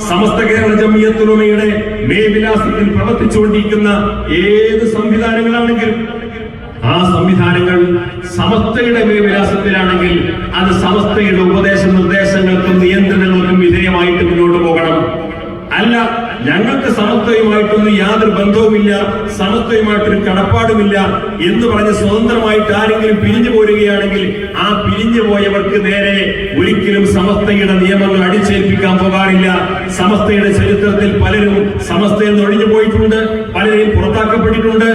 സമസ്ത കേരള ജമിയത്തുലമയുടെ മേവിലാസത്തിൽ പ്രവർത്തിച്ചുകൊണ്ടിരിക്കുന്ന ഏത് സംവിധാനങ്ങളാണെങ്കിലും ആ സംവിധാനങ്ങൾ സമസ്തയുടെ മേവിലാസത്തിലാണെങ്കിൽ അത് സമസ്തയുടെ ഉപദേശ നിർദ്ദേശങ്ങൾക്കും നിയന്ത്രണങ്ങൾക്കും വിധേയമായിട്ട് മുന്നോട്ട് പോകണം. ഞങ്ങൾക്ക് സമത്വയുമായിട്ടൊന്നും യാതൊരു ബന്ധവുമില്ല സമത്വയുമായിട്ടൊരു കടപ്പാടുമില്ല എന്ന് പറഞ്ഞ് സ്വതന്ത്രമായിട്ട് ആരെങ്കിലും പിരിഞ്ഞു പോരുകയാണെങ്കിൽ ആ പിരിഞ്ഞു പോയവർക്ക് നേരെ ഒരിക്കലും സമസ്തയുടെ നിയമങ്ങൾ അടിച്ചേൽപ്പിക്കാൻ പോകാറില്ല. സമസ്തയുടെ ചരിത്രത്തിൽ പലരും സമസ്തയിൽ നിന്ന് ഒഴിഞ്ഞു പോയിട്ടുണ്ട് പലരെയും പുറത്താക്കപ്പെട്ടിട്ടുണ്ട്.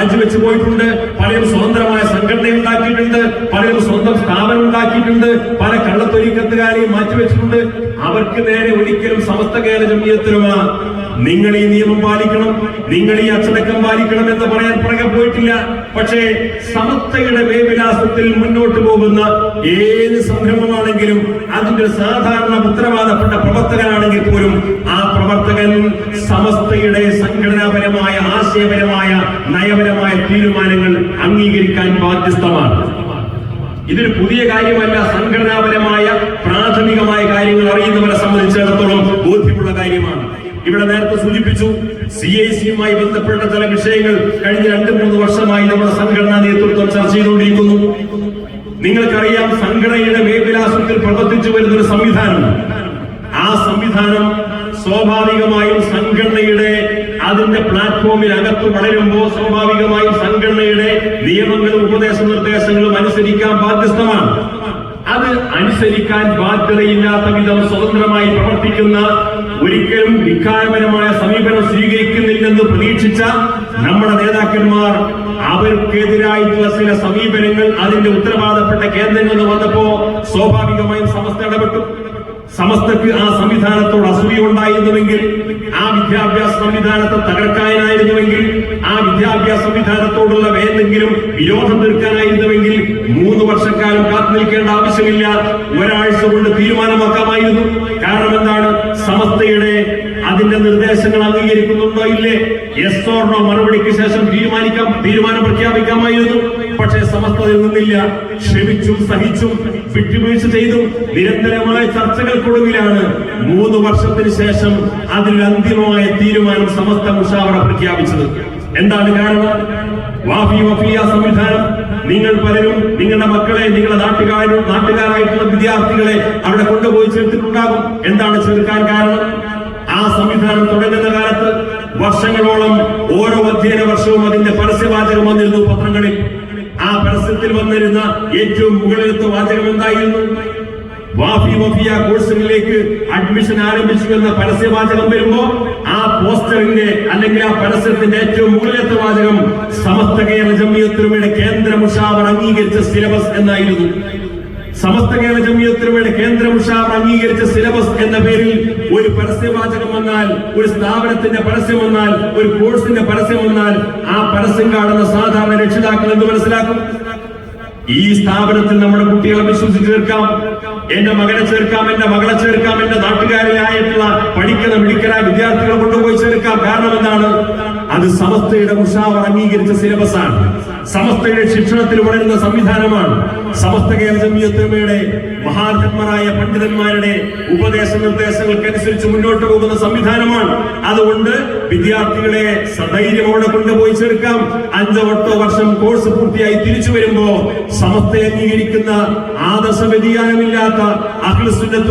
രാജിവെച്ച് പോയിട്ടുണ്ട്. പലരും സ്വതന്ത്രമായ സംഘടന ഉണ്ടാക്കിയിട്ടുണ്ട്. പലരും സ്വന്തം സ്ഥാപനം ഉണ്ടാക്കിയിട്ടുണ്ട്. പല കള്ളത്തൊലിക്കത്തുകാരെയും മാറ്റിവെച്ചിട്ടുണ്ട് അവർക്ക് നേരെ ഒരിക്കലും സമസ്ത കേരള ജമീയത്തിലുമാ നിങ്ങൾ ഈ നിയമം പാലിക്കണം. നിങ്ങൾ ഈ അച്ചടക്കം പാലിക്കണം എന്ന് പറയാൻ പുറകെ പോയിട്ടില്ല. പക്ഷേ സമസ്തയുടെ വേവിലാസത്തിൽ മുന്നോട്ട് പോകുന്ന ഏത് സംരംഭമാണെങ്കിലും അതിന്റെ സാധാരണ ഉത്തരവാദപ്പെട്ട പ്രവർത്തകനാണെങ്കിൽ പോലും ആ പ്രവർത്തകൻ സമസ്തയുടെ സംഘടനാപരമായ ആശയപരമായ നയപരമായ തീരുമാനങ്ങൾ അംഗീകരിക്കാൻ ബാധ്യസ്ഥമാണ്. ഇതൊരു പുതിയ കാര്യമല്ല. സംഘടനാപരമായ പ്രാഥമികമായ കാര്യങ്ങൾ അറിയുന്നവരെ സംബന്ധിച്ചിടത്തോളം ബോധ്യമുള്ള കാര്യമാണ്. ഇവിടെ നേരത്തെ സൂചിപ്പിച്ചു സി ഐ സിയുമായി ബന്ധപ്പെട്ട ചില വിഷയങ്ങൾ കഴിഞ്ഞ രണ്ട് മൂന്ന് വർഷമായി നമ്മുടെ സംഘടനാ നേതൃത്വം ചർച്ച ചെയ്തുകൊണ്ടിരിക്കുന്നു. നിങ്ങൾക്കറിയാം സംഘടനയുടെ മേൽവിലാസത്തിൽ പ്രവർത്തിച്ചു വരുന്ന ഒരു സംവിധാനം ആ സംവിധാനം സ്വാഭാവികമായും സംഘടനയുടെ അതിന്റെ പ്ലാറ്റ്ഫോമിൽ അകത്ത് വളരുമ്പോൾ സ്വാഭാവികമായും സംഘടനയുടെ നിയമങ്ങളും ഉപദേശ നിർദ്ദേശങ്ങളും അനുസരിക്കാൻ ബാധ്യസ്ഥമാണ്. അത് അനുസരിക്കാൻ ബാധ്യതയില്ലാത്ത വിധം സ്വതന്ത്രമായി പ്രവർത്തിക്കുന്ന ഒരിക്കലും വികാരപരമായ സമീപനം സ്വീകരിക്കുന്നില്ലെന്ന് പ്രതീക്ഷിച്ച നമ്മുടെ നേതാക്കന്മാർ അവർക്കെതിരായിട്ടുള്ള ചില സമീപനങ്ങൾ അതിന്റെ ഉത്തരവാദപ്പെട്ട കേന്ദ്രങ്ങളിൽ വന്നപ്പോ സ്വാഭാവികമായും സമസ്ത ഇടപെട്ടു. സമസ്തക്ക് ആ സംവിധാനത്തോട് അസൂയുണ്ടായിരുന്നുവെങ്കിൽ ആ വിദ്യാഭ്യാസ സംവിധാനത്തെ തകർക്കാനായിരുന്നുവെങ്കിൽ ആ വിദ്യാഭ്യാസ സംവിധാനത്തോടുള്ള ഏതെങ്കിലും വിരോധം തീർക്കാനായിരുന്നുവെങ്കിൽ മൂന്ന് വർഷക്കാലം കാത്തു നിൽക്കേണ്ട ആവശ്യമില്ല. ഒരാഴ്ച കൊണ്ട് തീരുമാനമാക്കാമായിരുന്നു. കാരണം എന്താണ്? സമസ്തയുടെ അതിന്റെ നിർദ്ദേശങ്ങൾ അംഗീകരിക്കുന്നുണ്ടോ ഇല്ലേ? എസ് ഓർണോ മറുപടിക്ക് ശേഷം തീരുമാനിക്കാം തീരുമാനം പ്രഖ്യാപിക്കാമായിരുന്നു. പക്ഷേ സമസ്തയിൽ നിന്നില്ല. ക്ഷമിച്ചും സഹിച്ചും വിട്ടുവീഴ്ച ചെയ്തും നിരന്തരമായ ചർച്ചകൾക്കൊടുവിലാണ് മൂന്ന് വർഷത്തിന് ശേഷം അതിൽ അന്തിമമായ തീരുമാനം സമസ്ത മുഷാവറ പ്രഖ്യാപിച്ചത്. എന്താണ് കാരണം? വാഫി വഫിയ സംവിധാനം. നിങ്ങൾ പലരും നിങ്ങളുടെ മക്കളെ നിങ്ങളുടെ നാട്ടുകാരും നാട്ടുകാരായിട്ടുള്ള വിദ്യാർത്ഥികളെ അവിടെ കൊണ്ടുപോയി ചേർത്തിട്ടുണ്ടാകും. എന്താണ് ചേർക്കാൻ കാരണം? സംവിധാനം തുടങ്ങുന്ന കാലത്ത് വർഷങ്ങളോളം ഓരോ അധ്യയന വർഷവും അതിന്റെ പരസ്യവാചകം വന്നിരുന്നു പത്രങ്ങളിൽ. ആ പരസ്യത്തിൽ വന്നിരുന്ന ഏറ്റവും മുകളിലത്തെ വാചകം എന്തായിരുന്നു? വാഫി വഫിയ കോഴ്സുകളിലേക്ക് അഡ്മിഷൻ ആരംഭിച്ചു എന്ന പരസ്യവാചകം വരുമ്പോ ആ പോസ്റ്ററിന്റെ അല്ലെങ്കിൽ ആ പരസ്യത്തിന്റെ ഏറ്റവും മുകളിലത്തെ വാചകം സമസ്ത കേരള ജമ്മിയത്തിലുമയുടെ കേന്ദ്ര മുഷാവർ അംഗീകരിച്ച സിലബസ് എന്നായിരുന്നു. സമസ്ത കേരള ജമിയത്തിനുവേണ്ടി കേന്ദ്ര മുഷാവർ അംഗീകരിച്ച സിലബസ് എന്ന പേരിൽ ഒരു പരസ്യവാചകം വന്നാൽ ഒരു സ്ഥാപനത്തിന്റെ പരസ്യം വന്നാൽ ഒരു കോഴ്സിന്റെ പരസ്യം വന്നാൽ ആ പരസ്യം കാണുന്ന സാധാരണ രക്ഷിതാക്കൾ എന്ന് മനസ്സിലാക്കും? ഈ സ്ഥാപനത്തിൽ നമ്മുടെ കുട്ടികളെ വിശ്വസിച്ച് തീർക്കാം എന്റെ മകനെ ചേർക്കാം എന്റെ മകളെ ചേർക്കാം എന്റെ നാട്ടുകാരിലായിട്ടുള്ള പഠിക്കുന്ന മിടുക്കരായ വിദ്യാർത്ഥികളെ കൊണ്ടുപോയി ചേർക്കാം. കാരണം എന്താണ്? അത് സമസ്തയുടെ മുഷാവർ അംഗീകരിച്ച സിലബസ് ആണ് സമസ്തയുടെ ശിക്ഷണത്തിൽ വളരുന്ന സംവിധാനമാണ്. സമസ്ത കേരള മഹാത്മരായ പണ്ഡിതന്മാരുടെ ഉപദേശ നിർദ്ദേശങ്ങൾക്കനുസരിച്ച് മുന്നോട്ട് പോകുന്ന സംവിധാനമാണ്. അതുകൊണ്ട് വിദ്യാർത്ഥികളെ സധൈര്യമോടെ കൊണ്ടുപോയി ചേർക്കാം. അഞ്ചോ എട്ടോ വർഷം കോഴ്സ് പൂർത്തിയായി തിരിച്ചു വരുമ്പോ സമസ്ത അംഗീകരിക്കുന്ന ആദർശ വ്യതിയാനമില്ലാത്ത അഖിലസുന്നത്ത്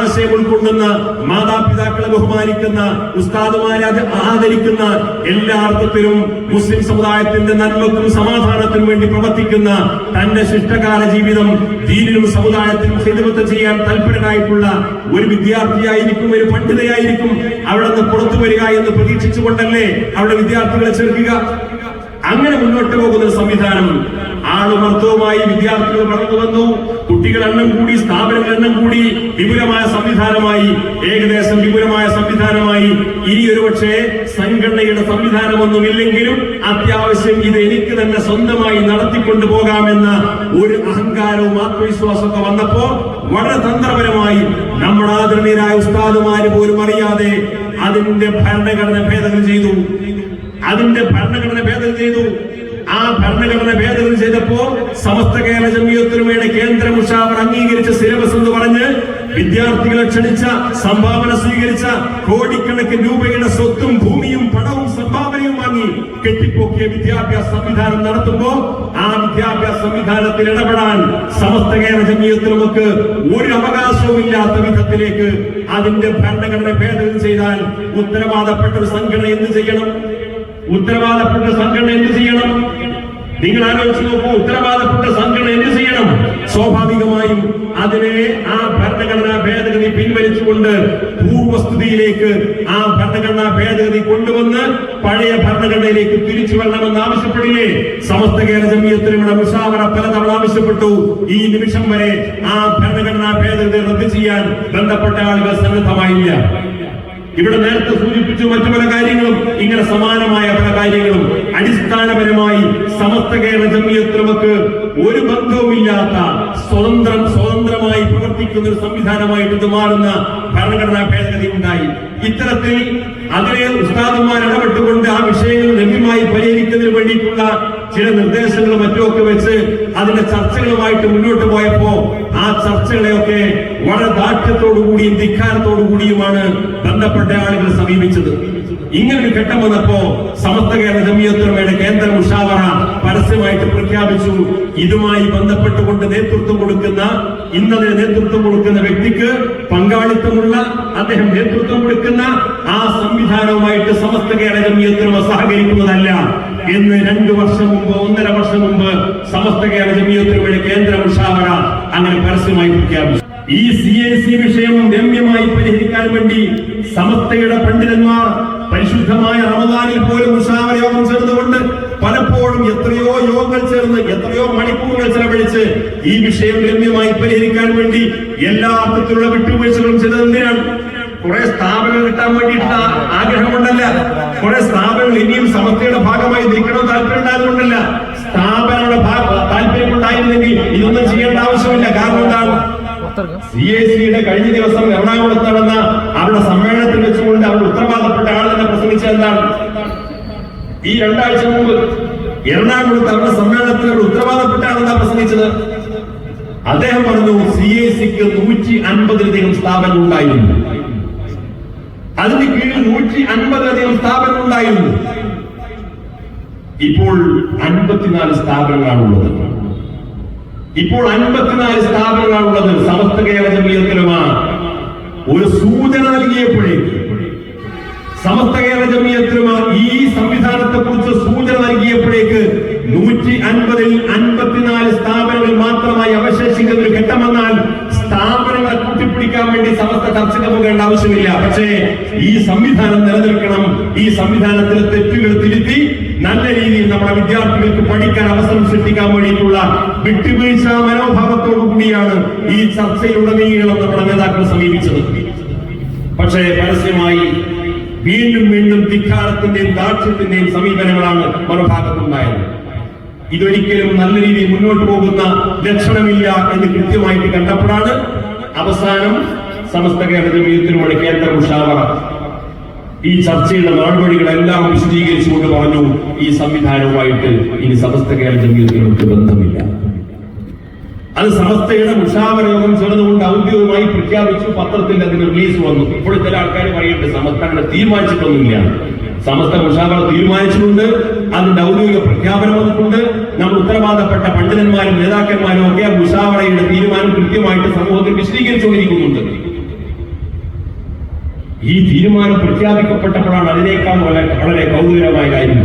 ആശയം ഉൾക്കൊള്ളുന്ന മാതാപിതാക്കളെ ബഹുമാനിക്കുന്ന ഉസ്താദുമാരെ ആദരിക്കുന്ന എല്ലാ അർത്ഥത്തിലും മുസ്ലിം സമുദായത്തിന്റെ നന്മക്കും സമാധാനത്തിനും വേണ്ടി പ്രവർത്തിക്കുന്ന തന്റെ ശിഷ്ടകാല ജീവിതം ദീനിനും സമുദായത്തിനും ഹിതമത്ത് ചെയ്യാൻ തൽപരനായിട്ടുള്ള ഒരു വിദ്യാർത്ഥിയായിരിക്കും ഒരു പണ്ഡിതയായിരിക്കും അവിടെ നിന്ന് പുറത്തു വരിക എന്ന് പ്രതീക്ഷിച്ചുകൊണ്ടല്ലേ അവിടെ വിദ്യാർത്ഥികളെ ചേർക്കുക? അങ്ങനെ മുന്നോട്ട് പോകുന്ന സംവിധാനം ആളുമർദ്ദവുമായി വിദ്യാർത്ഥികൾ വളർന്നു വന്നു. കുട്ടികൾ എണ്ണം കൂടി സ്ഥാപനങ്ങൾ എണ്ണം കൂടി വിപുലമായ സംവിധാനമായി ഏകദേശം വിപുലമായ സംവിധാനമായി. ഇനി ഒരു പക്ഷേ സംഘടനയുടെ സംവിധാനമൊന്നും ഇല്ലെങ്കിലും അത്യാവശ്യം ഇത് എനിക്ക് തന്നെ സ്വന്തമായി നടത്തിക്കൊണ്ടു പോകാമെന്ന ഒരു അഹങ്കാരവും ആത്മവിശ്വാസമൊക്കെ വന്നപ്പോ വളരെ തന്ത്രപരമായി നമ്മുടെ ആദരണീയരായ ഉസ്താദുമാര് പോലും അറിയാതെ അതിന്റെ ഭരണഘടന ഭേദഗതി ചെയ്തു. അതിന്റെ ഭരണഘടന ഭേദഗതി ചെയ്തു. ആ ഭരണഘടന ഭേദഗതി ചെയ്തപ്പോൾ സമസ്ത കേരള ജമിയത്തുലമയുടെ കേന്ദ്ര മുഷാവർ അംഗീകരിച്ച സിലബസ് എന്ന് പറഞ്ഞ് വിദ്യാർത്ഥികളെ ക്ഷണിച്ച സംഭാവന സ്വീകരിച്ച കോടിക്കണക്കിന് രൂപയുടെ സ്വത്തും ഭൂമിയും പണവും സംഭാവനയും വാങ്ങി കെട്ടിപ്പോക്കിയ വിദ്യാഭ്യാസ സംവിധാനം നടത്തുമ്പോൾ ആ വിദ്യാഭ്യാസ സംവിധാനത്തിൽ ഇടപെടാൻ സമസ്ത കേരള ജമിയത്തിൽ നമുക്ക് ഒരു അവകാശവും ഇല്ലാത്ത വിധത്തിലേക്ക് അതിന്റെ ഭരണഘടന ഭേദഗതി ചെയ്താൽ ഉത്തരവാദപ്പെട്ട ഒരു സംഘടന എന്ത് ചെയ്യണം? ഉത്തരവാദപ്പെട്ട സംഘടന എന്ത് ചെയ്യണം? നിങ്ങൾ ആലോചിച്ച് നോക്കൂ ഉത്തരവാദപ്പെട്ട സംഘടന എന്ത് ചെയ്യണം? സ്വാഭാവികമായും അതിനെ ആ ഭരണഘടനാ ഭേദഗതി പിൻവലിച്ചുകൊണ്ട് പൂർവസ്ഥിതിയിലേക്ക് ആ ഭരണഘടനാ ഭേദഗതി കൊണ്ടുവന്ന് പഴയ ഭരണഘടനയിലേക്ക് തിരിച്ചു വരണമെന്ന് ആവശ്യപ്പെടില്ലേ? സമസ്ത കേരള ജമീയത്തിനുള്ള മുഷാവറ പലതവണ ആവശ്യപ്പെട്ടു. ഈ നിമിഷം വരെ ആ ഭരണഘടനാ ഭേദഗതി റദ്ദ് ചെയ്യാൻ ബന്ധപ്പെട്ട ആളുകൾ സന്നദ്ധമായില്ല. ഇവിടെ നേരത്തെ സൂചിപ്പിച്ചു മറ്റു പല കാര്യങ്ങളും ഇങ്ങനെ സമാനമായ പല കാര്യങ്ങളും. അടിസ്ഥാനപരമായി സമസ്ത കേരള ഒരു ബന്ധവുമില്ലാത്ത സ്വതന്ത്രം സ്വതന്ത്രമായി പ്രവർത്തിക്കുന്ന ഒരു സംവിധാനമായിട്ട് ഇത് മാറുന്ന ഭരണഘടനാ ഭേദഗതി ഉണ്ടായി. ഇത്തരത്തിൽ അതിനെ ഉസ്താദന്മാർ ഇടപെട്ടുകൊണ്ട് ആ വിഷയങ്ങൾ ലഭ്യമായി പരിഹരിക്കുന്നതിന് വേണ്ടിയിട്ടുള്ള ചില നിർദ്ദേശങ്ങളും മറ്റുമൊക്കെ വെച്ച് അതിന്റെ ചർച്ചകളുമായിട്ട് മുന്നോട്ട് പോയപ്പോ ആ ചർച്ചകളെയൊക്കെ വളരെ ദാഠ്യത്തോടുകൂടിയും ധിക്കാരത്തോടുകൂടിയുമാണ് ബന്ധപ്പെട്ട ആളുകൾ സമീപിച്ചത്. ഇങ്ങനൊരു ഘട്ടം വന്നപ്പോ സമസ്ത കേരള ജമിയത്തുറമയുടെ കേന്ദ്ര മുഷാവറ പരസ്യമായിട്ട് പ്രഖ്യാപിച്ചു. ഇതുമായി ബന്ധപ്പെട്ടുകൊണ്ട് നേതൃത്വം കൊടുക്കുന്ന ഇന്നലെ നേതൃത്വം കൊടുക്കുന്ന വ്യക്തിക്ക് പങ്കാളിത്തമുള്ള അദ്ദേഹം നേതൃത്വം കൊടുക്കുന്ന ആ സംവിധാനവുമായിട്ട് സമസ്ത കേരള ജമിയത്തുറമ സഹകരിക്കുന്നതല്ല. എന്ന് രണ്ടു വർഷം മുമ്പ് ഒന്നര വർഷം മുമ്പ് സമസ്ത കേരള ജമിയത്തുലമയുടെ കേന്ദ്ര മുഷാവറ അങ്ങനെ പരസ്യമായി പ്രഖ്യാപിച്ചു. ഈ സി എ സി വിഷയം രമ്യമായി പരിഹരിക്കാൻ വേണ്ടി സമസ്തയുടെ പണ്ഡിതന്മാർ പരിശുദ്ധമായ റമദാനിൽ പോലും മുഷാവറ യോഗം ചേർന്നുകൊണ്ട് പലപ്പോഴും എത്രയോ യോഗങ്ങൾ ചേർന്ന് എത്രയോ മണിക്കൂറുകൾ ചെലവഴിച്ച് ഈ വിഷയം രമ്യമായി പരിഹരിക്കാൻ വേണ്ടി എല്ലാ അർത്ഥത്തിലുള്ള വിട്ടുവീഴ്ചകളും ചെയ്തത് എന്തിനാണ്? കുറെ സ്ഥാപനങ്ങൾ കിട്ടാൻ വേണ്ടിയിട്ടുള്ള ആഗ്രഹമുണ്ടല്ല കുറെ സ്ഥാപനങ്ങൾ ഇനിയും സമസ്തയുടെ ഭാഗമായി നിൽക്കണം താല്പര്യം ഉണ്ടായതുകൊണ്ടല്ല സ്ഥാപനങ്ങളുടെ ഭാഗ- താല്പര്യം ഉണ്ടായിരുന്നെങ്കിൽ ഇതൊന്നും ചെയ്യേണ്ട ആവശ്യമില്ല കാരണം എന്താണ് സി കഴിഞ്ഞ ദിവസം എറണാകുളത്ത് നടന്ന അവരുടെ സമ്മേളനത്തിൽ വെച്ചുകൊണ്ട് അവർ ഉത്തരവാദപ്പെട്ട ആൾ തന്നെ പ്രസംഗിച്ചതെന്താണ് ഈ രണ്ടാഴ്ച മുമ്പ് എറണാകുളത്ത് അവരുടെ സമ്മേളനത്തിൽ അവർ ഉത്തരവാദപ്പെട്ട ആളെന്താ പ്രസംഗിച്ചത്? അദ്ദേഹം പറഞ്ഞു സി എ സിക്ക് നൂറ്റി അൻപതിലധികം സ്ഥാപനം ഉണ്ടായിരുന്നു. അതിന് കീഴിൽ നൂറ്റി അൻപതിലധികം സ്ഥാപനം ഉണ്ടായിരുന്നു. ഇപ്പോൾ അൻപത്തിനാല് സ്ഥാപനങ്ങളാണുള്ളത്. ഇപ്പോൾ അൻപത്തിനാല് സ്ഥാപനങ്ങളാണുള്ളത് സമസ്ത കേരള ജമീയത്തിലുമാണ്. ഒരു സൂചന നൽകിയപ്പോഴേക്ക് സമസ്ത കേരള ജമീയത്തിലുമ ഈ സംവിധാനത്തെ കുറിച്ച് സൂചന നൽകിയപ്പോഴേക്ക് നൂറ്റി അൻപതിൽ അൻപത്തിനാല് സ്ഥാപനങ്ങൾ മാത്രമായി അവശേഷിക്കുന്ന ഒരു ഘട്ടം വന്നാൽ വേണ്ടി സമസ്ത ചർച്ചയ്ക്ക് പോകേണ്ട ആവശ്യമില്ല. പക്ഷേ ഈ സംവിധാനം നിലനിൽക്കണം. ഈ സംവിധാനത്തിലെ തെറ്റുകൾ തിരുത്തി നല്ല രീതിയിൽ നമ്മുടെ വിദ്യാർത്ഥികൾക്ക് പഠിക്കാൻ അവസരം സൃഷ്ടിക്കാൻ വേണ്ടിയിട്ടുള്ള വിട്ടുവീഴ്ച മനോഭാവത്തോടു കൂടിയാണ് ഈ ചർച്ചയിലുടനീളം നമ്മുടെ നേതാക്കൾ സമീപിച്ചത്. പക്ഷേ പരസ്യമായി വീണ്ടും വീണ്ടും ധിക്കാരത്തിന്റെയും ദാക്ഷ്യത്തിന്റെയും സമീപനങ്ങളാണ് മറുഭാഗത്തുണ്ടായത്. ഇതൊരിക്കലും നല്ല രീതിയിൽ മുന്നോട്ട് പോകുന്ന ലക്ഷണമില്ല എന്ന് കൃത്യമായിട്ട് കണ്ടപ്പോഴാണ് അവസാനം സമസ്ത കേരള ജമീയത്തിലൂടെ കേന്ദ്ര മുഷാവറ ഈ ചർച്ചയുടെ നടപടികളെല്ലാം വിശദീകരിച്ചുകൊണ്ട് പറഞ്ഞു ഈ സംവിധാനവുമായിട്ട് ഇനി സമസ്ത കേരള ജമീയത്തിനൊട്ട് ബന്ധമില്ല. അത് സമസ്തയുടെ മുഷാവര യോഗം ചേർന്നുകൊണ്ട് ഔദ്യോഗികമായി പ്രഖ്യാപിച്ചു പത്രത്തിൽ അതിന് റിലീസ് വന്നു. ഇപ്പോൾ ചില ആൾക്കാർ പറയുന്നുണ്ട് സമസ്ത അങ്ങനെ തീരുമാനിച്ചിട്ടൊന്നുമില്ല. സമസ്ത മുഷാവറ തീരുമാനിച്ചിട്ടുണ്ട് അതിന്റെ ഔദ്യോഗിക പ്രഖ്യാപനം വന്നിട്ടുണ്ട്. നമ്മൾ ഉത്തരവാദപ്പെട്ട പണ്ഡിതന്മാരും നേതാക്കന്മാരും ഒക്കെ ഉഷാവണയുടെ തീരുമാനം കൃത്യമായിട്ട് സമൂഹത്തിൽ വിശദീകരിച്ചുകൊണ്ടിരിക്കുന്നുണ്ട്. ഈ തീരുമാനം പ്രഖ്യാപിക്കപ്പെട്ടപ്പോഴാണ് അതിനേക്കാൾ വളരെ വളരെ കൗതുകരമായ കാര്യം.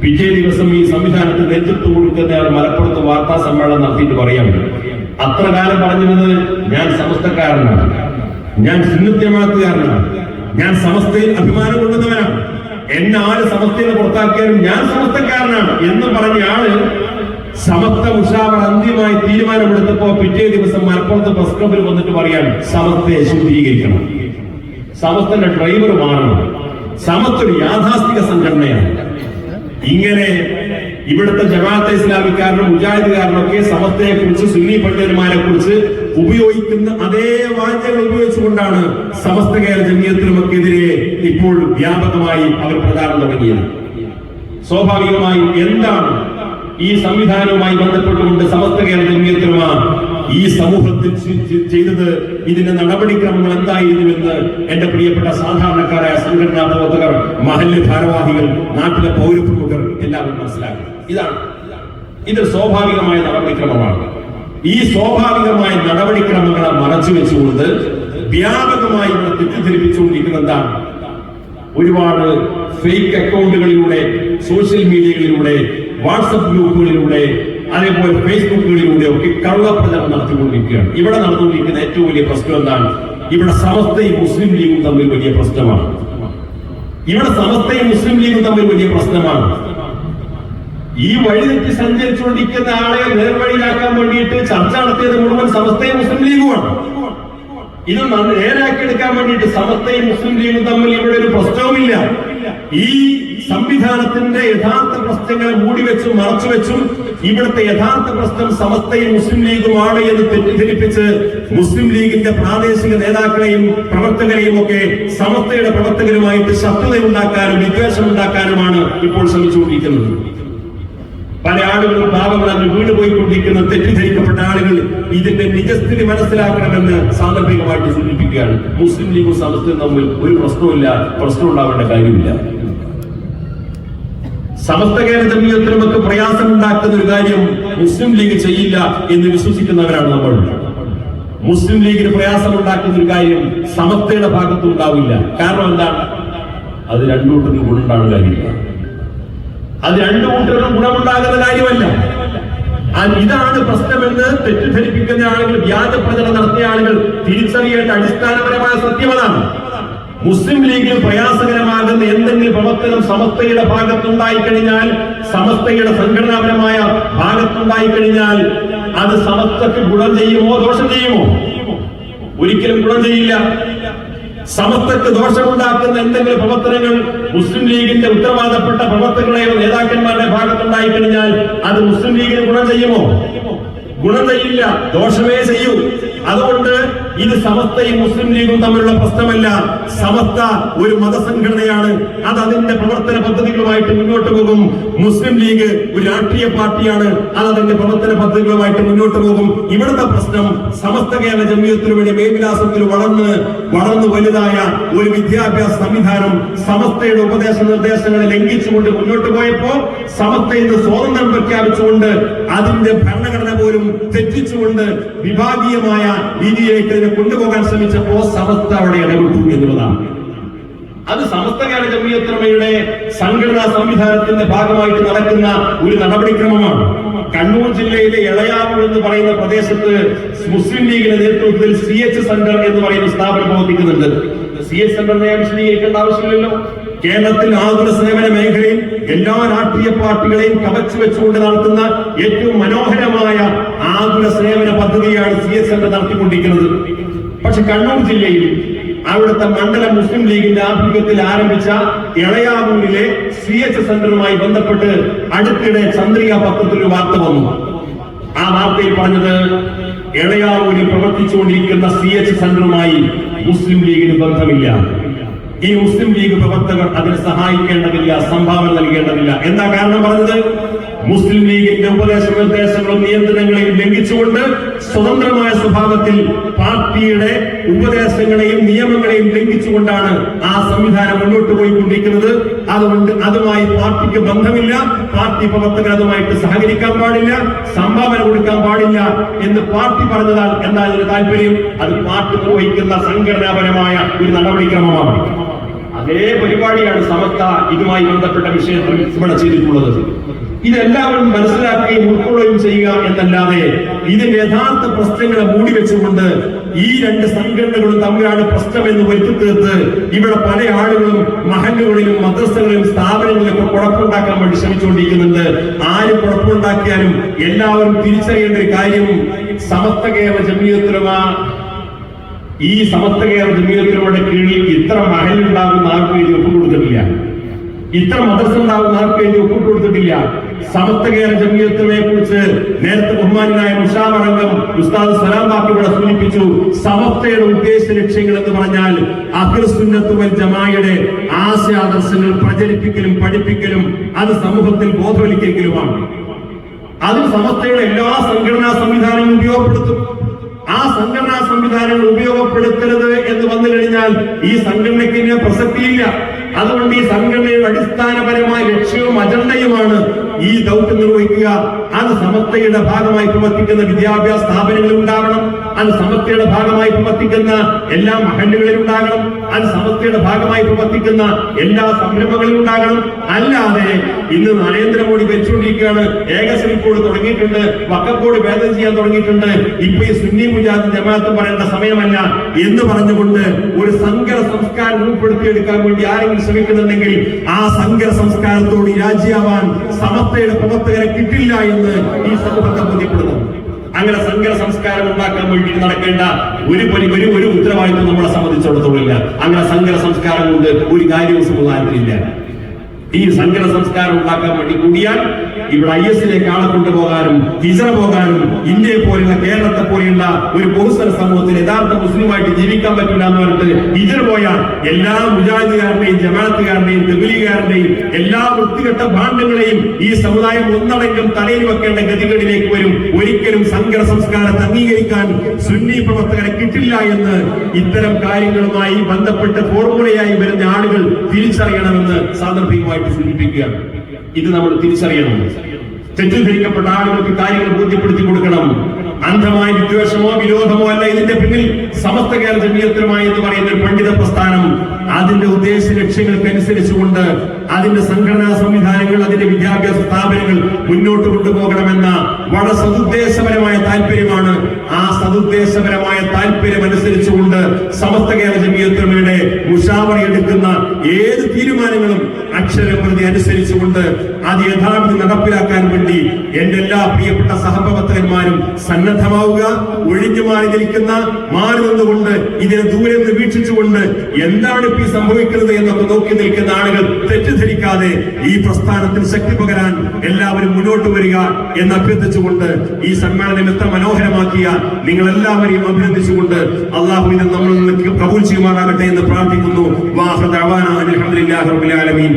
പിറ്റേ ദിവസം ഈ സംവിധാനത്ത് നേതൃത്വം കൊടുക്കുന്ന ആൾ മലപ്പുറത്ത് വാർത്താ സമ്മേളനം നടത്തിയിട്ട് പറയാം. അത്ര കാലം പറഞ്ഞിരുന്നത് ഞാൻ സമസ്തക്കാരനാണ്. ഞാൻ സുന്നത്യമാക്കുകാരനാണ് ഞാൻ സമസ്തയിൽ അഭിമാനം കൊള്ളുന്നവനാണ്. എന്നെ ആര് സമസ്തയിൽ പുറത്താക്കിയാലും ഞാൻ സമസ്തക്കാരനാണ് എന്ന് പറഞ്ഞ ആൾ സമസ്ത ഉഷാവർ അന്തിമമായി തീരുമാനമെടുത്തപ്പോ പിറ്റേ ദിവസം മലപ്പുറത്ത് പ്രസ് ക്ലബിൽ വന്നിട്ട് പറയാൻ സമസ്തയെ ശുദ്ധീകരിക്കണം. സമസ്തന്റെ ഡ്രൈവർ മാറണം സമസ്ത ഒരു യാഥാസ്ഥിക സംഘടനയാണ്. ഇങ്ങനെ ഇവിടുത്തെ ജമാഅത്തെ ഇസ്ലാമിക്കാരനും മുജാഹിദുകാരനും സമസ്തയെ കുറിച്ച് സുന്നി പണ്ഡിതന്മാരെ കുറിച്ച് ഉപയോഗിക്കുന്ന അതേ വാചകങ്ങൾ ഉപയോഗിച്ചുകൊണ്ടാണ് സമസ്ത കേരള ജമീയത്തിനുമൊക്കെതിരെ ഇപ്പോൾ വ്യാപകമായി അവർ പ്രചാരണം തുടങ്ങിയത്. സ്വാഭാവികമായും എന്താണ് ഈ സംവിധാനവുമായി ബന്ധപ്പെട്ടുകൊണ്ട് സമസ്ത കേരള ജമിയത്തുലമ ഈ സമൂഹത്തിൽ ചെയ്തത് ഇതിന്റെ നടപടിക്രമങ്ങൾ എന്തായിരുന്നുവെന്ന് എന്റെ പ്രിയപ്പെട്ട സാധാരണക്കാരായ സംഘടനാ പ്രവർത്തകർ മഹല്ല് ഭാരവാഹികൾ നാട്ടിലെ പൗരപ്രമുഖർ എല്ലാവരും മനസ്സിലാക്കി ഇതാണ്. ഇത് സ്വാഭാവികമായ നടപടിക്രമമാണ്. ഈ സ്വാഭാവികമായ നടപടിക്രമങ്ങളെ മറച്ചു വെച്ചുകൊണ്ട് വ്യാപകമായി ഇവിടെ തെറ്റിദ്ധരിപ്പിച്ചുകൊണ്ടിരിക്കുന്ന എന്താണ് ഒരുപാട് ഫേക്ക് അക്കൗണ്ടുകളിലൂടെ സോഷ്യൽ മീഡിയകളിലൂടെ വാട്സപ്പ് ഗ്രൂപ്പുകളിലൂടെ അതേപോലെ ഫേസ്ബുക്കുകളിലൂടെ ഒക്കെ കള്ളപ്രചരണം നടത്തിക്കൊണ്ടിരിക്കുകയാണ്. ഇവിടെ നടന്നുകൊണ്ടിരിക്കുന്ന ഏറ്റവും വലിയ പ്രശ്നം എന്താണ്? ഇവിടെ സമസ്തയും മുസ്ലിം ലീഗും തമ്മിൽ വലിയ പ്രശ്നമാണ്. ഇവിടെ സമസ്തയും മുസ്ലിം ലീഗും തമ്മിൽ വലിയ പ്രശ്നമാണ്. ഈ വഴി തെറ്റി സഞ്ചരിച്ചുകൊണ്ടിരിക്കുന്ന ആളെ നേർവഴിയിലാക്കാൻ വേണ്ടിയിട്ട് ചർച്ച നടത്തിയത് മുഴുവൻ സമസ്തയും മുസ്ലിം ലീഗുമാണ്. ഇത് നേരാക്കിയെടുക്കാൻ വേണ്ടിയിട്ട് സമസ്തയും മുസ്ലിം ലീഗും തമ്മിൽ ഇവിടെ ഒരു പ്രശ്നവുമില്ല. ഈ സംവിധാനത്തിന്റെ യഥാർത്ഥ പ്രശ്നങ്ങളെ മൂടിവെച്ചും മറച്ചുവെച്ചും ഇവിടുത്തെ യഥാർത്ഥ പ്രശ്നം സമസ്തയും മുസ്ലിം ലീഗുമാണ് എന്ന് തെറ്റിദ്ധരിപ്പിച്ച് മുസ്ലിം ലീഗിന്റെ പ്രാദേശിക നേതാക്കളെയും പ്രവർത്തകരെയും ഒക്കെ സമസ്തയുടെ പ്രവർത്തകരുമായിട്ട് ശക്തത ഉണ്ടാക്കാനും വിദ്വേഷം ഉണ്ടാക്കാനുമാണ് ഇപ്പോൾ ശ്രമിച്ചുകൊണ്ടിരിക്കുന്നത്. പല ആളുകളും പാവങ്ങളന്ന് വീട് പോയിക്കൊണ്ടിരിക്കുന്ന തെറ്റിദ്ധരിക്കപ്പെട്ട ആളുകൾ ഇതിന്റെ നിജസ്ഥിതി മനസ്സിലാക്കണമെന്ന് സാന്ദർഭികമായിട്ട് സൂചിപ്പിക്കുകയാണ്. മുസ്ലിം ലീഗും സമസ്തയും തമ്മിൽ ഒരു പ്രശ്നവുമില്ല പ്രശ്നം ഉണ്ടാവേണ്ട കാര്യമില്ല. സമസ്ത കേരള പ്രയാസം ഉണ്ടാക്കുന്ന ഒരു കാര്യം മുസ്ലിം ലീഗ് ചെയ്യില്ല എന്ന് വിശ്വസിക്കുന്നവരാണ് നമ്മൾ. മുസ്ലിം ലീഗിന് പ്രയാസമുണ്ടാക്കുന്ന ഒരു കാര്യം സമസ്തയുടെ ഭാഗത്തും ഉണ്ടാവില്ല. കാരണം എന്താണ്? അത് രണ്ടു കൂട്ടർക്കും ഗുണമുണ്ടാകുന്ന കാര്യമില്ല അത് രണ്ടു കൂട്ടർക്കും ഗുണമുണ്ടാകുന്ന കാര്യമല്ല. ഇതാണ് പ്രശ്നമെന്ന് തെറ്റിദ്ധരിപ്പിക്കുന്ന ആളുകൾ വ്യാജ പ്രചരണം നടത്തിയ ആളുകൾ തിരിച്ചറിയേണ്ട അടിസ്ഥാനപരമായ സത്യം മുസ്ലിം ലീഗിൽ പ്രയാസകരമാകുന്ന എന്തെങ്കിലും പ്രവർത്തനം സമസ്തയുടെ ഭാഗത്തുണ്ടായി കഴിഞ്ഞാൽ സമസ്തയുടെ സംഘടനാപരമായ ഭാഗത്തുണ്ടായി കഴിഞ്ഞാൽ അത് സമസ്തക്ക് ഗുണം ചെയ്യുമോ ദോഷം ചെയ്യുമോ? ഒരിക്കലും ഗുണം ചെയ്യില്ല. സമസ്തക്ക് ദോഷമുണ്ടാക്കുന്ന എന്തെങ്കിലും പ്രവർത്തനങ്ങൾ മുസ്ലിം ലീഗിന്റെ ഉത്തരവാദപ്പെട്ട പ്രവർത്തകരുടെയോ നേതാക്കന്മാരുടെ ഭാഗത്തുണ്ടായി കഴിഞ്ഞാൽ അത് മുസ്ലിം ലീഗിന് ഗുണം ചെയ്യുമോ? ഗുണം ചെയ്യില്ല. ദോഷമേ ചെയ്യൂ. അതുകൊണ്ട് ഇത് സമസ്തയും മുസ്ലിം ലീഗും തമ്മിലുള്ള പ്രശ്നമല്ല. സമസ്ത ഒരു മതസംഘടനയാണ്. അത് അതിന്റെ പ്രവർത്തന പദ്ധതികളുമായിട്ട് മുന്നോട്ട് പോകും. മുസ്ലിം ലീഗ് ഒരു രാഷ്ട്രീയ പാർട്ടിയാണ്. അത് അതിന്റെ പ്രവർത്തന പദ്ധതികളുമായിട്ട് മുന്നോട്ട് പോകും. ഇവിടുത്തെ പ്രശ്നം സമസ്ത കേരള ജമീയത്തിനു വേണ്ടി മേൽവിലാസത്തിൽ വളർന്ന് വളർന്നു വലുതായ ഒരു വിദ്യാഭ്യാസ സംവിധാനം സമസ്തയുടെ ഉപദേശ നിർദ്ദേശങ്ങളെ ലംഘിച്ചുകൊണ്ട് മുന്നോട്ട് പോയപ്പോ സമസ്ത ഇന്ന് സ്വാതന്ത്ര്യം പ്രഖ്യാപിച്ചുകൊണ്ട് അതിന്റെ ഭരണഘടന പോലും തെറ്റിച്ചുകൊണ്ട് വിഭാഗീയമായ രീതിയിലേക്ക് ഇതിനെ കൊണ്ടുപോകാൻ ശ്രമിച്ചപ്പോ സമസ്ത അവിടെ ഇടപെട്ടു എന്നുള്ളതാണ്. അത് സമസ്ത കേരള ജമ്മിയത്രമയുടെ സംഘടനാ സംവിധാനത്തിന്റെ ഭാഗമായിട്ട് നടക്കുന്ന ഒരു നടപടിക്രമമാണ്. കണ്ണൂർ ജില്ലയിലെ എളയാവൂർ എന്ന് പറയുന്ന പ്രദേശത്ത് മുസ്ലിം ലീഗിന്റെ നേതൃത്വത്തിൽ സി എച്ച് സെന്റർ എന്ന് പറയുന്ന സ്ഥാപനം പ്രവർത്തിക്കുന്നുണ്ട്. സി എച്ച് സെന്ററിനെ വിശദീകരിക്കേണ്ട ആവശ്യമില്ലല്ലോ. കേരളത്തിൽ ആതുര സേവന മേഖലയിൽ എല്ലാ രാഷ്ട്രീയ പാർട്ടികളെയും കവച്ചു വെച്ചുകൊണ്ട് നടത്തുന്ന ഏറ്റവും മനോഹരമായ ആതുര സേവന പദ്ധതിയാണ് സി എസ് എഫ് നടത്തിക്കൊണ്ടിരിക്കുന്നത്. പക്ഷെ കണ്ണൂർ ജില്ലയിൽ അവിടുത്തെ മണ്ഡലം മുസ്ലിം ലീഗിന്റെ ആഭിമുഖ്യത്തിൽ ആരംഭിച്ച ഇളയാവൂരിലെ സി എച്ച് സെന്ററുമായി ബന്ധപ്പെട്ട് അടുത്തിടെ ചന്ദ്രിക പത്രത്തിൽ ഒരു വാർത്ത വന്നു. ആ വാർത്തയിൽ പറഞ്ഞത് ഇളയാവൂരിൽ പ്രവർത്തിച്ചുകൊണ്ടിരിക്കുന്ന സി എച്ച് സെന്ററുമായി മുസ്ലിം ലീഗിന് ബന്ധമില്ല. ഈ മുസ്ലിം ലീഗ് പ്രവർത്തകർ അതിന് സഹായിക്കേണ്ടതില്ല സംഭാവന നൽകേണ്ടതില്ല. എന്താ കാരണം പറഞ്ഞത്? മുസ്ലിം ലീഗിന്റെ ഉപദേശ നിർദ്ദേശങ്ങളും നിയന്ത്രണങ്ങളെയും ലംഘിച്ചുകൊണ്ട് സ്വതന്ത്രമായ സ്വഭാവത്തിൽ പാർട്ടിയുടെ ഉപദേശങ്ങളെയും നിയമങ്ങളെയും ലംഘിച്ചുകൊണ്ടാണ് ആ സംവിധാനം മുന്നോട്ട് പോയിക്കൊണ്ടിരിക്കുന്നത്. അതുകൊണ്ട് അതുമായി പാർട്ടിക്ക് ബന്ധമില്ല. പാർട്ടി പ്രവർത്തകർ അതുമായിട്ട് സഹകരിക്കാൻ പാടില്ല. സംഭാവന കൊടുക്കാൻ പാടില്ല എന്ന് പാർട്ടി പറഞ്ഞതാൽ എന്താ ഇതിന് താല്പര്യം? അത് പാർട്ടി നിർവഹിക്കുന്ന സംഘടനാപരമായ ഒരു നടപടിക്രമമാണ്. അതേ പരിപാടിയാണ് സമസ്ത ഇതുമായി ബന്ധപ്പെട്ട വിഷയത്തിൽ ഇവിടെ ചെയ്തിട്ടുള്ളത്. ഇതെല്ലാവരും മനസ്സിലാക്കുകയും ഉൾക്കൊള്ളുകയും ചെയ്യുക എന്നല്ലാതെ ഇതിന്റെ യഥാർത്ഥ പ്രശ്നങ്ങളെ മൂടി വെച്ചുകൊണ്ട് ഈ രണ്ട് സംഘടനകളും തമ്മിലാണ് പ്രശ്നമെന്ന് വരുത്തി തീർത്ത് ഇവിടെ പല ആളുകളും മഹല്ലുകളിലും മദ്രസകളിലും സ്ഥാപനങ്ങളിലൊക്കെ കുഴപ്പമുണ്ടാക്കാൻ വേണ്ടി ശ്രമിച്ചുകൊണ്ടിരിക്കുന്നുണ്ട്. ആര് കുഴപ്പമുണ്ടാക്കിയാലും എല്ലാവരും തിരിച്ചറിയേണ്ട ഒരു കാര്യം സമസ്ത കേരള ജമീയത്തുലമ ഈ സമസ്ത കേരള കീഴിൽ ഇത്ര മഹലുണ്ടാകുന്ന ആർക്കും എഴുതി ഒപ്പിട്ട് കൊടുത്തിട്ടില്ല. ഇത്ര മദ്രസ ഉണ്ടാകുന്ന ആർക്കും എഴുതി ഒപ്പിട്ട് കൊടുത്തിട്ടില്ല. സമസ്ത കേരള ജമീയത്തിനെ കുറിച്ച് നേരത്തെ ബഹുമാനായ ഉഷാമരംഗം ഉസ്താദ് സലാം ബാക്കി ഇവിടെ സൂചിപ്പിച്ചു. സമസ്തയുടെ ഉദ്ദേശ ലക്ഷ്യങ്ങൾ എന്ന് പറഞ്ഞാൽ അഹിർസുന്നത്തുവൽ ജമായയുടെ ആശയാദർശങ്ങൾ പ്രചരിപ്പിക്കലും പഠിപ്പിക്കലും അത് സമൂഹത്തിൽ ബോധവൽക്കരിക്കലുമാണ്. അതിൽ സമസ്തയുടെ എല്ലാ സംഘടനാ സംവിധാനങ്ങളും ഉപയോഗപ്പെടുത്തും. ആ സംഘടനാ സംവിധാനങ്ങൾ ഉപയോഗപ്പെടുത്തരുത് എന്ന് വന്നു കഴിഞ്ഞാൽ ഈ സംഘടനയ്ക്ക് പ്രസക്തിയില്ല. അതുകൊണ്ട് ഈ സംഘടനയുടെ അടിസ്ഥാനപരമായ ലക്ഷ്യവും അജണ്ടയുമാണ് ഈ ദൗത്യം നിർവഹിക്കുക. അത് സമസ്തയുടെ ഭാഗമായി പ്രവർത്തിക്കുന്ന വിദ്യാഭ്യാസ സ്ഥാപനങ്ങളിൽ ഉണ്ടാകണം. അത് സമസ്തയുടെ ഭാഗമായി പ്രവർത്തിക്കുന്ന എല്ലാ മഹല്ലുകളിലും ഉണ്ടാകണം. അത് സമസ്തയുടെ ഭാഗമായി പ്രവർത്തിക്കുന്ന എല്ലാ സംരംഭങ്ങളിലും ഉണ്ടാകണം. അല്ലാതെ ഇന്ന് നരേന്ദ്രമോദി വെച്ചുകൊണ്ടിരിക്കുകയാണ് ഏകശ്രീ കോഡ് തുടങ്ങിയിട്ടുണ്ട്. വക്കക്കോട് ഭേദം ചെയ്യാൻ തുടങ്ങിയിട്ടുണ്ട്. ഇപ്പൊ ഈ സുന്നി മുജാദ് ജമാഅത്ത് പറയേണ്ട സമയമല്ല എന്ന് പറഞ്ഞുകൊണ്ട് ഒരു സങ്കര സംസ്കാരം ഉൾപ്പെടുത്തിയെടുക്കാൻ വേണ്ടി ആരെങ്കിലും ശ്രമിക്കുന്നുണ്ടെങ്കിൽ ആ സങ്കര സംസ്കാരത്തോട് രാജ്യാവാൻ സമത്തയുടെ പ്രവർത്തകരെ കിട്ടില്ല എന്ന് ഈ സമൂഹത്തെ ബോധ്യപ്പെടുന്നു. അങ്ങനെ സങ്കര സംസ്കാരം ഉണ്ടാക്കാൻ വേണ്ടി നടക്കേണ്ട ഒരു പരി ഒരു ഒരു ഉത്തരവാദിത്വം നമ്മളെ സംബന്ധിച്ചിടത്തോളം ഇല്ല. അങ്ങനെ സങ്കര സംസ്കാരം കൊണ്ട് ഒരു കാര്യവും സമുദായത്തിലില്ല ഈ സങ്കര സംസ്കാരം ഉണ്ടാക്കാൻ വേണ്ടി കൂടിയാൽ ഇവിടെ ഐ എസിലേക്ക് ആളെ കൊണ്ടുപോകാനും ഹിജറ പോകാനും ഇന്ത്യയെ പോലുള്ള കേരളത്തെ പോലെയുള്ള ഒരു ബഹുസ്വര സമൂഹത്തിൽ യഥാർത്ഥ മുസ്ലിമായിട്ട് ജീവിക്കാൻ പറ്റില്ല എന്ന് പറഞ്ഞിട്ട് ഹിജറ പോയാൽ എല്ലാ മുജാഹിദുകാരന്റെയും ജമാഅത്തുകാരന്റെയും തെബിലികാരന്റെയും എല്ലാ വൃത്തികെട്ട ഭാണ്ഡങ്ങളെയും ഈ സമുദായം ഒന്നടങ്കം തലയിൽ വെക്കേണ്ട ഗതികളിലേക്ക് വരും. ഒരിക്കലും സങ്കര സംസ്കാരത്തെ അംഗീകരിക്കാൻ സുന്നി പ്രവർത്തകരെ കിട്ടില്ല എന്ന് ഇത്തരം കാര്യങ്ങളുമായി ബന്ധപ്പെട്ട് ഫോർമുലയായി വരുന്ന ആളുകൾ തിരിച്ചറിയണമെന്ന് സാന്ദർഭികമായിട്ട് സൂചിപ്പിക്കുകയാണ്. ഇത് നമ്മൾ തിരിച്ചറിയണം. തെറ്റിദ്ധരിക്കപ്പെട്ട ആളുകൾക്ക് കാര്യങ്ങൾ ബോധ്യപ്പെടുത്തി കൊടുക്കണം. അന്ധമായ വിദ്വേഷമോ വിരോധമോ അല്ല ഇതിന്റെ പിന്നിൽ സമസ്ത കേരള ജമീയത്തിലുമായി എന്ന് പറയുന്ന ഒരു പണ്ഡിത പ്രസ്ഥാനം. അതിന്റെ ഉദ്ദേശ ലക്ഷ്യങ്ങൾക്കനുസരിച്ചുകൊണ്ട് അതിന്റെ സംഘടനാ സംവിധാനങ്ങൾ അതിന്റെ വിദ്യാഭ്യാസ സ്ഥാപനങ്ങൾ മുന്നോട്ട് കൊണ്ടുപോകണമെന്ന വളരെ സതുദ്ദേശപരമായ താല്പര്യമാണ്. ആ സതുദ്ദേശപരമായ താല്പര്യം അനുസരിച്ചുകൊണ്ട് സമസ്ത കേരള ജമീയത്തിലമയുടെ മുഷാവറ എടുക്കുന്ന ഏത് തീരുമാനങ്ങളും അക്ഷരം പ്രതി അനുസരിച്ചുകൊണ്ട് അത് യഥാർത്ഥ നടപ്പിലാക്കാൻ വേണ്ടി എന്റെ എല്ലാ പ്രിയപ്പെട്ട സഹപ്രവർത്തകന്മാരും സന്നദ്ധമാവുക ഒഴിഞ്ഞു മാറി നിൽക്കുന്ന മാറി നിന്നുകൊണ്ട് ഇതിനെ ദൂരെ നിന്ന് വീക്ഷിച്ചുകൊണ്ട് എന്താണ് ഇപ്പൊ സംഭവിക്കുന്നത് എന്നൊക്കെ നോക്കി നിൽക്കുന്ന ആളുകൾ തെറ്റിദ്ധരിക്കാതെ ഈ പ്രസ്ഥാനത്തിന് ശക്തി പകരാൻ എല്ലാവരും മുന്നോട്ട് വരിക എന്ന് അഭ്യർത്ഥിച്ചുകൊണ്ട് ഈ സമ്മേളനം എത്ര മനോഹരമാക്കിയ നിങ്ങൾ എല്ലാവരെയും അഭിനന്ദിച്ചുകൊണ്ട് അള്ളാഹു ഇത് നമ്മൾ കബൂൽ ചെയ്യുമാറാകട്ടെ എന്ന് പ്രാർത്ഥിക്കുന്നു. വാഹ ആലമീൻ.